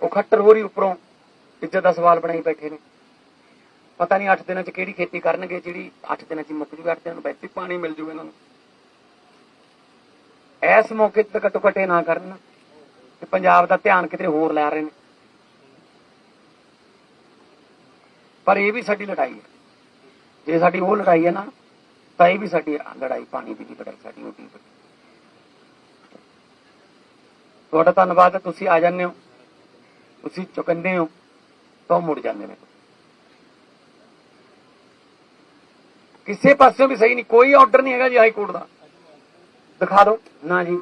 ਉਹ ਖੱਟਰ ਹੋ ਰਹੀ ਉੱਪਰੋਂ ਇੱਜ਼ਤ ਦਾ ਸਵਾਲ ਬਣਾਈ ਬੈਠੇ ਨੇ। ਪਤਾ ਨਹੀਂ 8 ਦਿਨਾਂ ਚ ਕਿਹੜੀ ਖੇਤੀ ਕਰਨਗੇ, ਜਿਹੜੀ 8 ਦਿਨਾਂ ਚ ਹੀ ਮੁੱਕ ਜੂਗਾ 8 ਦਿਨਾਂ ਨੂੰ ਵੈਸੇ ਪਾਣੀ ਮਿਲ ਜੂਗਾ ਇਹਨਾਂ ਨੂੰ। ਇਸ ਮੌਕੇ ਤੇ ਘੱਟੋ ਘੱਟ ਇਹ ਨਾ ਕਰਨ ਕਿ ਪੰਜਾਬ ਦਾ ਧਿਆਨ ਕਿਤੇ ਹੋਰ ਲੈ ਰਹੇ ਨੇ। ਪਰ ਇਹ ਵੀ ਸਾਡੀ ਲੜਾਈ ਹੈ। ਜੇ ਸਾਡੀ ਉਹ ਲੜਾਈ ਹੈ ਨਾ, ਤਾਂ ਇਹ ਵੀ ਸਾਡੀ ਲੜਾਈ ਪਾਣੀ ਦੀ ਵੀ ਲੜਾਈ, ਸਾਡੀ ਉਹ ਵੀ ਤੁਹਾਡਾ ਧੰਨਵਾਦ, ਤੁਸੀਂ ਆ ਜਾਂਦੇ ਹੋ। ਤੁਸੀਂ ਚੁਕੰਦੇ ਹੋ ਤਾਂ ਮੁੜ ਜਾਂਦੇ ਨੇ। ਕਿਸੇ ਪਾਸਿਓਂ ਵੀ ਸਹੀ ਨਹੀਂ ਕੋਈ ਆਰਡਰ ਨਹੀਂ ਹੈਗਾ ਜੀ ਹਾਈ ਕੋਰਟ ਦਾ। ਦਿਖਾ ਦਿਓ। ਨਾ ਜੀ।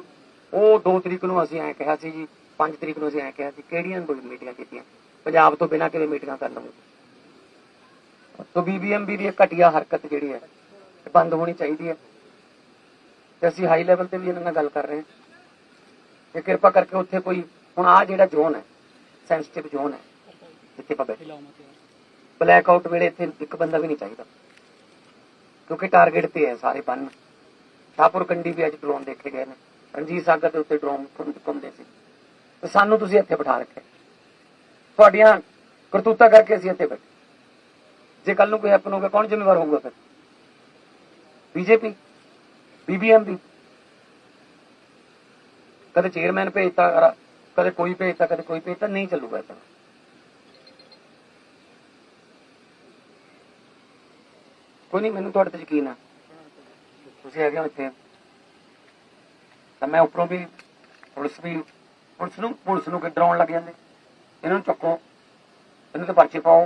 ਉਹ 2 ਤਰੀਕ ਨੂੰ ਅਸੀਂ ਐ ਕਿਹਾ ਸੀ ਜੀ 5 ਤਰੀਕ ਨੂੰ ਅਸੀਂ ਐ ਕਿਹਾ ਸੀ ਕਿਹੜੀਆਂ ਮੀਟਿੰਗਾਂ ਕੀਤੀਆਂ? ਪੰਜਾਬ ਤੋਂ ਬਿਨਾਂ ਕਿਵੇਂ ਮੀਟਿੰਗਾਂ ਕਰ ਲਵਾਂਗੇ ਤੋ ਬੀਬੀਐਮਬੀ ਦੀ ਘਟੀਆ ਹਰਕਤ ਜਿਹੜੀ ਹੈ ਬੰਦ ਹੋਣੀ ਚਾਹੀਦੀ ਹੈ। ਤੇ ਅਸੀਂ ਹਾਈ ਲੈਵਲ ਤੇ ਵੀ ਇਹਨਾਂ ਨਾਲ ਗੱਲ ਕਰ ਰਹੇ ਹਾਂ। ਕਿ ਕਿਰਪਾ ਕਰਕੇ ਉੱਥੇ ਕੋਈ ਹੁਣ ਆ ਜਿਹੜਾ ਜ਼ੋਨ ਹੈ ਸੈਂਸਿਟਿਵ ਜ਼ੋਨ ਹੈ ਜਿੱਥੇ ਆਪਾਂ ਬੈਠੇ। ਬਲੈਕ ਆਊਟ ਵੇਲੇ ਇੱਥੇ ਇੱਕ ਬੰਦਾ ਵੀ ਨਹੀਂ ਚਾਹੀਦਾ। ਕਿਉਂਕਿ ਟਾਰਗੇਟ ਤੇ ਹੈ ਸਾਰੇ ਬੰਨ। ਸ਼ਾਹਪੁਰ ਕੰਡੀ ਵੀ ਅੱਜ ਡਰੋਨ ਦੇਖੇ ਗਏ ਨੇ। ਰਣਜੀਤ ਸਾਗਰ ਦੇ ਉੱਤੇ ਡਰੋਨ ਘੁੰਮਦੇ ਸੀ। ਤੇ ਸਾਨੂੰ ਤੁਸੀਂ ਇੱਥੇ ਬਿਠਾ ਰੱਖਿਆ। ਤੁਹਾਡੀਆਂ ਕਰਤੂਤਾਂ ਕਰਕੇ ਅਸੀਂ ਇੱਥੇ ਬੈਠੇ। ਜੇ ਕੱਲ ਨੂੰ ਕੋਈ ਹੈਪਨ ਹੋ ਗਿਆ ਕੌਣ ਜ਼ਿੰਮੇਵਾਰ ਹੋਊਗਾ ਫਿਰ? ਬੀਜੇਪੀ ਬੀਬੀਐਮਬੀ ਕਦੇ ਚੇਅਰਮੈਨ ਭੇਜਤਾ ਕਦੇ ਕੋਈ ਭੇਜਤਾ ਕਦੇ ਕੋਈ ਭੇਜਤਾ ਨਹੀਂ ਚੱਲੂਗਾ ਇਦਾਂ ਕੋਈ ਨਹੀਂ, ਮੈਨੂੰ ਤੁਹਾਡੇ ਤੇ ਯਕੀਨ ਆ। ਤੁਸੀਂ ਹੈਗੇ ਹੋ ਇੱਥੇ। ਤਾਂ ਮੈਂ ਉੱਪਰੋਂ ਵੀ ਪੁਲਿਸ ਵੀ, ਪੁਲਿਸ ਨੂੰ ਪੁਲਿਸ ਨੂੰ ਕਿ ਡਰਾਉਣ ਲੱਗ ਜਾਂਦੇ। ਇਹਨਾਂ ਨੂੰ ਚੱਕੋ। ਇਹਨਾਂ ਤੇ ਪਰਚੇ ਪਾਓ।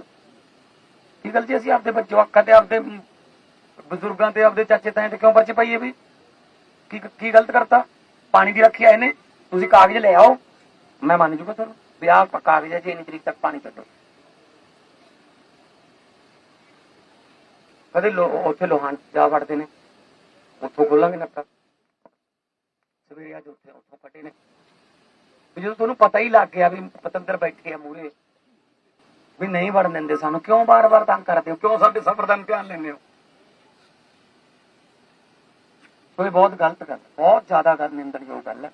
ਕੀ ਗੱਲ ਜੀ, ਅਸੀਂ ਆਪਦੇ ਬੱਚੇ, ਜਵਾਕਾਂ ਤੇ ਆਪਦੇ, ਬਜ਼ੁਰਗਾਂ ਤੇ ਆਪਦੇ ਚਾਚੇ ਤਾਏ ਤੇ ਕਿਉਂ ਪਰਚੇ ਪਾਈਏ ਵੀ? ਕੀ ਕੀ ਗਲਤ ਕਰਤਾ? ਪਾਣੀ ਦੀ ਰੱਖੀ ਆਏ ਨੇ। ਤੁਸੀਂ ਕਾਗਜ਼ ਲੈ ਆਓ। ਮੈਂ ਮੰਨ ਜੂਗਾ ਤੁਹਾਨੂੰ ਵੀ ਆਹ ਕਾਗਜ਼ ਹੈ, ਜੀ ਇੰਨੀ ਤਰੀਕ ਤੱਕ ਪਾਣੀ ਛੱਡੋ ਕਦੇ ਲੋ ਉੱਥੇ ਲੋਹਾਨ ਜਾ ਵੜਦੇ ਨੇ, ਉੱਥੋਂ ਖੋਲਾਂਗੇ ਨੱਕਾ ਸਵੇਰੇ ਅੱਜ ਉੱਥੇ ਉੱਥੋਂ ਕੱਢੇ ਨੇ। ਵੀ ਜਦੋਂ ਤੁਹਾਨੂੰ ਪਤਾ ਹੀ ਲੱਗ ਗਿਆ ਵੀ ਪਤੰਦਰ ਬੈਠੇ ਆ ਮੂਰੇ ਵੀ ਨਹੀਂ ਵੜਨ ਦਿੰਦੇ ਸਾਨੂੰ, ਕਿਉਂ ਬਾਰ-ਬਾਰ ਤੰਗ ਕਰਦੇ ਹੋ? ਕਿਉਂ ਸਾਡੇ ਸਫਰ ਦਾ ਇਮਤਿਹਾਨ ਲੈਂਦੇ ਹੋ? ਸੋ ਬਹੁਤ ਗਲਤ ਗੱਲ ਬਹੁਤ ਜ਼ਿਆਦਾ ਗੱਲ ਨਿੰਦਣਯੋਗ ਗੱਲ ਹੈ।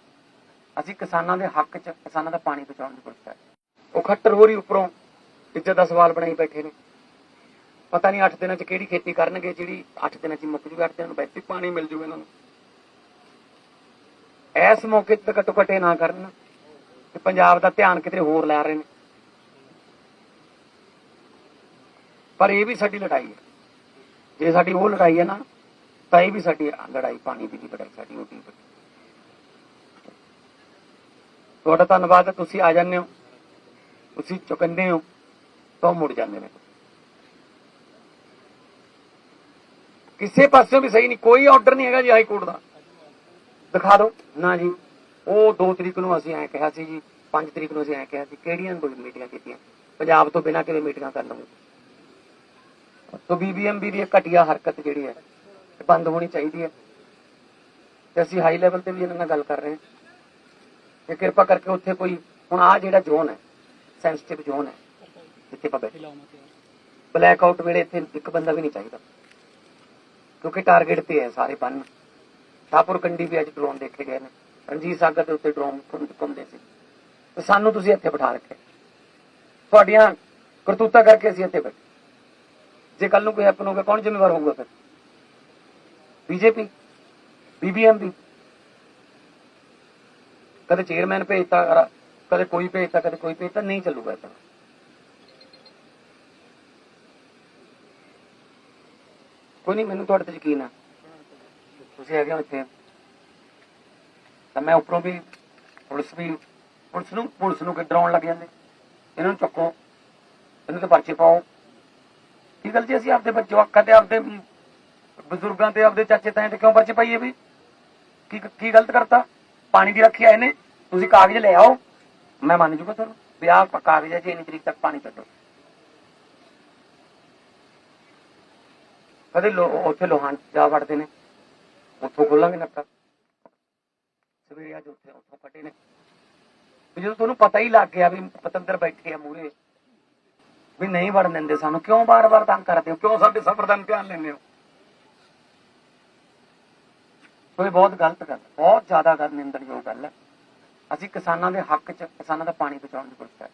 ਅਸੀਂ ਕਿਸਾਨਾਂ ਦੇ ਹੱਕ 'ਚ, ਕਿਸਾਨਾਂ ਦਾ ਪਾਣੀ ਬਚਾਉਣ ਦੀ ਕੋਸ਼ਿਸ਼ ਕਰ ਉਹ ਖੱਟਰ ਹੋ ਰਹੀ ਉੱਪਰੋਂ ਇੱਜ਼ਤ ਦਾ ਸਵਾਲ ਬਣਾਈ ਬੈਠੇ ਨੇ। ਪਤਾ ਨਹੀਂ 8 ਦਿਨਾਂ ਚ ਕਿਹੜੀ ਖੇਤੀ ਕਰਨਗੇ, ਜਿਹੜੀ 8 ਦਿਨਾਂ ਚ ਮੁੱਕ ਜੂਗਾ 8 ਦਿਨਾਂ ਨੂੰ ਵੈਸੇ ਪਾਣੀ ਮਿਲ ਜੂਗਾ ਇਹਨਾਂ ਨੂੰ। ਇਸ ਮੌਕੇ ਤੇ ਘੱਟੋ ਘੱਟ ਇਹ ਨਾ ਕਰਨ ਕਿ ਪੰਜਾਬ ਦਾ ਧਿਆਨ ਕਿਤੇ ਹੋਰ ਲੈ ਰਹੇ ਨੇ। ਪਰ ਇਹ ਵੀ ਸਾਡੀ ਲੜਾਈ ਹੈ। ਜੇ ਸਾਡੀ ਉਹ ਲੜਾਈ ਹੈ ਨਾ, ਤਾਂ ਇਹ ਵੀ ਸਾਡੀ ਲੜਾਈ ਪਾਣੀ ਦੀ ਵੀ ਲੜਾਈ ਸਾਡੀ ਉਹ ਵੀ ਲੜਾਈ। ਤੁਹਾਡਾ ਧੰਨਵਾਦ ਤੁਸੀਂ ਆ ਜਾਂਦੇ ਹੋ। ਤੁਸੀਂ ਚੁਕੰਦੇ ਹੋ ਤਾਂ ਮੁੜ ਜਾਂਦੇ ਨੇ। ਕਿਸੇ ਪਾਸਿਓਂ ਵੀ ਸਹੀ ਨਹੀਂ ਕੋਈ ਆਰਡਰ ਨਹੀਂ ਹੈਗਾ ਜੀ ਹਾਈ ਕੋਰਟ ਦਾ। ਦਿਖਾ ਦਿਓ। ਨਾ ਜੀ। ਉਹ 2 ਤਰੀਕ ਨੂੰ ਅਸੀਂ ਐ ਕਿਹਾ ਸੀ ਜੀ 5 ਤਰੀਕ ਨੂੰ ਅਸੀਂ ਐ ਕਿਹਾ ਸੀ ਕਿਹੜੀਆਂ ਮੀਟਿੰਗਾਂ ਕੀਤੀਆਂ? ਪੰਜਾਬ ਤੋਂ ਬਿਨਾਂ ਕਿਵੇਂ ਮੀਟਿੰਗਾਂ ਕਰ ਲਵਾਂਗੇ? ਤੋ ਬੀਬੀਐਮਬੀ ਦੀ ਘਟੀਆ ਹਰਕਤ ਜਿਹੜੀ ਹੈ ਬੰਦ ਹੋਣੀ ਚਾਹੀਦੀ ਹੈ। ਤੇ ਅਸੀਂ ਹਾਈ ਲੈਵਲ ਤੇ ਵੀ ਇਹਨਾਂ ਨਾਲ ਗੱਲ ਕਰ ਰਹੇ ਹਾਂ। ਕਿ ਕਿਰਪਾ ਕਰਕੇ ਉੱਥੇ ਕੋਈ, ਹੁਣ ਆ ਜਿਹੜਾ ਜ਼ੋਨ ਹੈ ਸੈਂਸਿਟਿਵ ਜ਼ੋਨ ਹੈ ਜਿੱਥੇ ਆਪਾਂ ਬੈਠੇ। ਬਲੈਕ ਆਊਟ ਵੇਲੇ ਇੱਥੇ ਇੱਕ ਬੰਦਾ ਵੀ ਨਹੀਂ ਚਾਹੀਦਾ। ਕਿਉਂਕਿ ਟਾਰਗੇਟ ਤੇ ਹੈ ਸਾਰੇ ਬੰਨ। ਠਾਪੁਰ ਕੰਡੀ ਵੀ ਅੱਜ ਡਰੋਨ ਦੇਖੇ ਗਏ ਨੇ। ਰਣਜੀਤ ਸਾਗਰ ਦੇ ਉੱਤੇ ਡਰੋਨ ਘੁੰਮਦੇ ਸੀ। ਤੇ ਸਾਨੂੰ ਤੁਸੀਂ ਇੱਥੇ ਬਿਠਾ ਰੱਖਿਆ। ਤੁਹਾਡੀਆਂ ਕਰਤੂਤਾਂ ਕਰਕੇ ਅਸੀਂ ਇੱਥੇ ਬੈਠੇ। ਜੇ ਕੱਲ ਨੂੰ ਕੋਈ ਹੈਪਨ ਹੋ ਗਿਆ ਕੌਣ ਜ਼ਿੰਮੇਵਾਰ ਹੋਊਗਾ ਫਿਰ? ਬੀਜੇਪੀ? ਬੀਬੀਐਮ ਵੀ ਕਦੇ ਚੇਅਰਮੈਨ ਭੇਜਤਾ ਕਦੇ ਕੋਈ ਭੇਜਤਾ, ਕਦੇ ਕੋਈ ਭੇਜਤਾ, ਨਹੀਂ ਚੱਲੂਗਾ ਇਦਾਂ ਕੋਈ ਨਹੀਂ, ਮੈਨੂੰ ਤੁਹਾਡੇ ਤੇ ਯਕੀਨ ਆ। ਤੁਸੀਂ ਹੈਗੇ ਹੋ ਇੱਥੇ। ਤਾਂ ਮੈਂ ਉੱਪਰੋਂ ਵੀ ਪੁਲਿਸ ਵੀ, ਪੁਲਿਸ ਨੂੰ ਪੁਲਿਸ ਨੂੰ ਕਿ ਡਰਾਉਣ ਲੱਗ ਜਾਂਦੇ? ਇਹਨਾਂ ਨੂੰ ਚੱਕੋ। ਇਹਨਾਂ ਤੇ ਪਰਚੇ ਪਾਓ। ਕੀ ਗੱਲ ਜੀ, ਅਸੀਂ ਆਪਦੇ ਬੱਚੇ, ਜਵਾਕਾਂ ਤੇ ਆਪਦੇ ਬਜ਼ੁਰਗਾਂ ਤੇ, ਆਪਦੇ ਚਾਚੇ ਤਾਏ ਤੇ ਕਿਉਂ ਪਰਚੇ ਪਾਈਏ ਵੀ? ਕੀ ਕੀ ਗਲਤ ਕਰਤਾ? ਪਾਣੀ ਦੀ ਰੱਖੀ ਆਏ ਨੇ ਤੁਸੀਂ ਕਾਗਜ਼ ਲੈ ਆਓ। ਮੈਂ ਮੰਨ ਜੂਗਾ ਤੁਹਾਨੂੰ ਵੀ ਆਹ ਕਾਗਜ਼ ਹੈ ਇੰਨੀ ਤਰੀਕ ਤੱਕ ਪਾਣੀ ਕੱਢੋ। ਕਦੇ ਲੋ ਉੱਥੇ ਲੋਹਾਨ ਜਾ ਵੜਦੇ ਨੇ। ਉੱਥੋਂ ਖੋਲਾਂਗੇ ਨੱਕਾ। ਸਵੇਰੇ ਅੱਜ ਉੱਥੇ ਉੱਥੋਂ ਕੱਢੇ ਨੇ। ਵੀ ਜਦੋਂ ਤੁਹਾਨੂੰ ਪਤਾ ਹੀ ਲੱਗ ਗਿਆ ਵੀ ਪਤੰਦਰ ਬੈਠੇ ਆ ਮੂਰੇ ਵੀ ਨਹੀਂ ਵੜਨ ਦਿੰਦੇ ਸਾਨੂੰ, ਕਿਉਂ ਬਾਰ-ਬਾਰ ਤੰਗ ਕਰਦੇ ਹੋ? ਕਿਉਂ ਸਾਡੇ ਸਫਰ ਦਾ ਧਿਆਨ ਲੈਂਦੇ ਹੋ? ਸੋ ਇਹ ਬਹੁਤ ਗਲਤ ਗੱਲ, ਬਹੁਤ ਜ਼ਿਆਦਾ ਗੱਲ ਨਿੰਦਣਯੋਗ ਗੱਲ ਹੈ। ਅਸੀਂ ਕਿਸਾਨਾਂ ਦੇ ਹੱਕ 'ਚ ਕਿਸਾਨਾਂ ਦਾ ਪਾਣੀ ਬਚਾਉਣ ਦੀ ਕੋਸ਼ਿਸ਼ ਕਰ